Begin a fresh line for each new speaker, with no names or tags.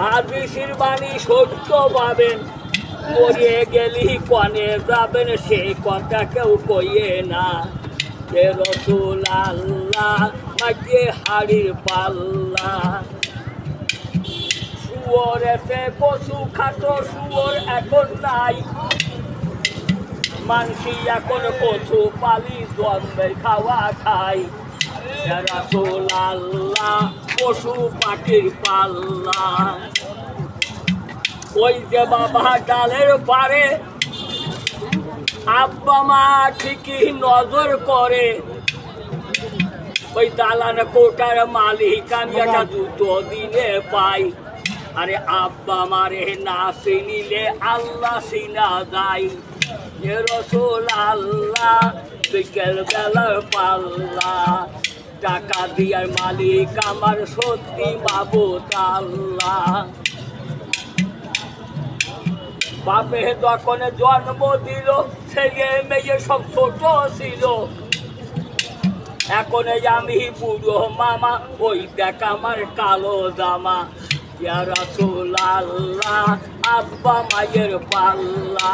হাদিসের বাণী সত্য পাবেন। গেলি কনে যাবেন কথা কেউ কইয়ে না। রসুল আল্লাহ মাকে হাড়ির পাল্লা। শুয়োর পশু খাটো, শুয়োর এখন নাই। মানসি এখন কচু পালি, জন্মের খাওয়া খাই আল্লাহ, পশু পাখির পাল্লা। ওই যে বাবা ডালের পারে, আব্বা মা ঠিকই নজর করে। ওই দালান কোটার মালিক আমি একটা দুটো দিনে পাই। আরে আব্বা মারে না চিনিলে আল্লাহ সিনা যায় এ রসুল আল্লাহ বিকেল বেলার পাল্লা। টাকা দিয়ার মালিক আমার সত্যি বাবু আল্লাহ বাপে তখন জন্ম দিল, ছেলে মেয়ে সব ছোট ছিল। এখন আমি বুড়ো মামা, ওই দেখ আমার কালো জামা। ইয়া রাসূল আল্লাহ আব্বা মায়ের পাল্লা।